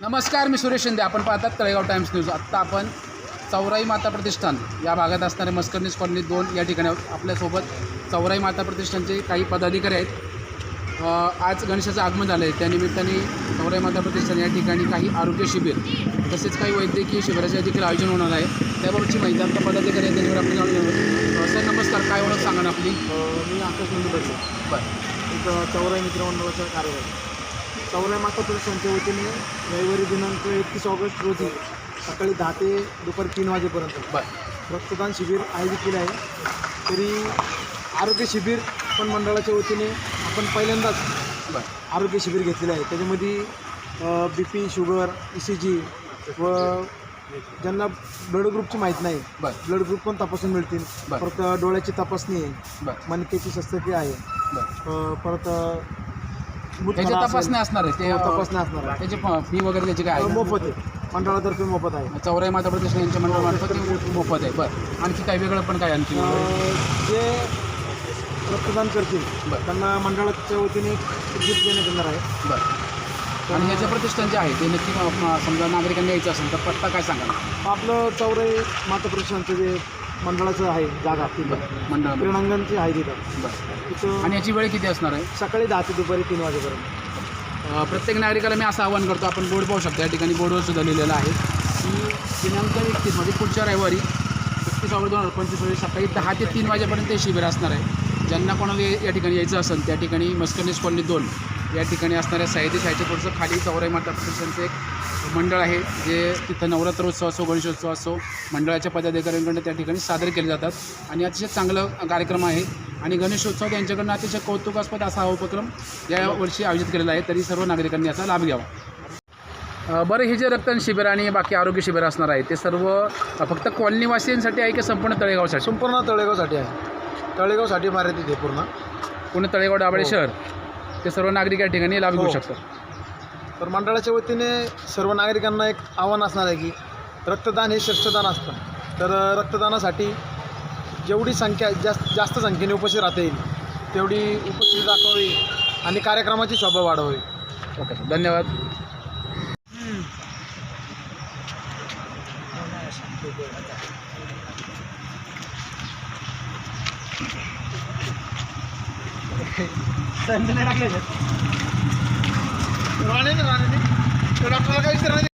नमस्कार मी सुरेश शिंदे. आपण पाहतात तळेगाव टाइम्स न्यूज. आत्ता आपण चौराई माता प्रतिष्ठान या भागात असणारे मस्करनीस कॉलनी दोन या ठिकाणी. आपल्यासोबत चौराई माता प्रतिष्ठानचे काही पदाधिकारी आहेत. आज गणेशाचं आगमन झालं आहे त्यानिमित्ताने चौराई माता प्रतिष्ठान या ठिकाणी काही आरोग्य शिबिर तसेच काही वैद्यकीय शिबिराचे देखील आयोजन होणार आहे. त्याबाबतची माहिती आमचा पदाधिकारी आहे त्यांच्यावर आपण जाणून घेऊ सर नमस्कार. काय ओळख सांगा ना आपली मी आकाश बदले बरं. एक चौराई मित्रमंडळाचा कार्यक्रम चौराई माता प्रतिष्ठानच्या वतीने रविवारी दिनांक एकतीस ऑगस्ट रोजी सकाळी दहा ते दुपारी तीन वाजेपर्यंत. रक्तदान शिबिर आयोजित केले आहे. तरी आरोग्य शिबिर पण मंडळाच्या वतीने आपण पहिल्यांदाच बरं. आरोग्य शिबिर घेतलेलं आहे. त्याच्यामध्ये B P sugar E C G व ज्यांना ब्लड ग्रुपची माहीत नाही बरं. ब्लड ग्रुप पण तपासून मिळतील. परत डोळ्याची तपासणी आहे. मणक्याची शस्त्रक्रिया आहे. परत त्याची. तपासणी असणार आहे. ते हो, तपासणी असणार आहे. त्याची फी वगैरे त्याची काय आहे? मोफत आहे. मंडळातर्फे मोफत आहे. चौराई माता प्रतिष्ठान यांच्या मंडळामार्फत ते मोफत आहे. बरं. आणखी काही वेगळं पण काय आणखी? जे रक्तदान करतील बरं. त्यांना मंडळाच्या वतीने गिफ्ट देण्यात येणार आहे. बरं. आणि याचं प्रतिष्ठान जे आहे ते नक्की समजा नागरिकांनी यायचं असेल तर पत्ता काय सांगा आपलं चौराई माता प्रतिष्ठानचं जे मंडळाचं आहे जागा तिथं. मंडळ क्रीडांगणची आहे तिथं. बरं. तिथं आणि याची वेळ किती असणार आहे? सकाळी दहा ते दुपारी तीन वाजेपर्यंत. अ, प्रत्येक नागरिकाला मी असं आवाहन करतो आपण बोर्ड पाहू शकतो. या ठिकाणी बोर्डवर सुद्धा लिहिलेलं आहे की दिनांक एकतीस म्हणजे पुढच्या रविवारी एकतीस ऑगस्ट दोन हजार पंचवीस रोजी सकाळी दहा ते तीन वाजेपर्यंत हे शिबिर असणार आहे. ज्यांना कोणाला या या ठिकाणी यायचं असेल त्या ठिकाणी मस्करनीस कॉलनी दोन या ठिकाणी असणाऱ्या सह्याद्री शाळेच्या पुढचं खाली चौराई माता प्रतिष्ठानचं एक मंडळ आहे जे तिथं नवरात्रोत्सव असो गणेशोत्सव असो मंडळाच्या पदाधिकाऱ्यांकडून त्या ठिकाणी सादर केले जातात. आणि अतिशय चांगलं कार्यक्रम आहे. आणि गणेशोत्सव त्यांच्याकडनं अतिशय कौतुकास्पद असा हा उपक्रम या वर्षी आयोजित केलेला आहे. तरी सर्व नागरिकांनी याचा लाभ घ्यावा. बरं हे जे रक्तदान शिबिर आणि बाकी आरोग्य शिबिर असणार आहे ते सर्व फक्त कॉलनीवासियांसाठी आहे की संपूर्ण तळेगावसाठी? संपूर्ण तळेगावसाठी आहे. तळेगावसाठी मर्यादित आहे पूर्ण. पूर्ण तळेगाव डाबळे हो. शहर? ते सर्व नागरिक या ठिकाणी लाभ घेऊ हो. शकतात. तर मंडळाच्या वतीने सर्व नागरिकांना एक आव्हान असणार आहे की रक्तदान हे श्रेष्ठदान असतं. तर अ, रक्तदानासाठी जेवढी संख्या जास्त जास्त संख्येने उपस्थित राहता येईल तेवढी उपस्थिती दाखवावी आणि कार्यक्रमाची शोभा वाढवावी. ओके सर धन्यवाद. राणे राणे डॉक्टरला काही विचारणार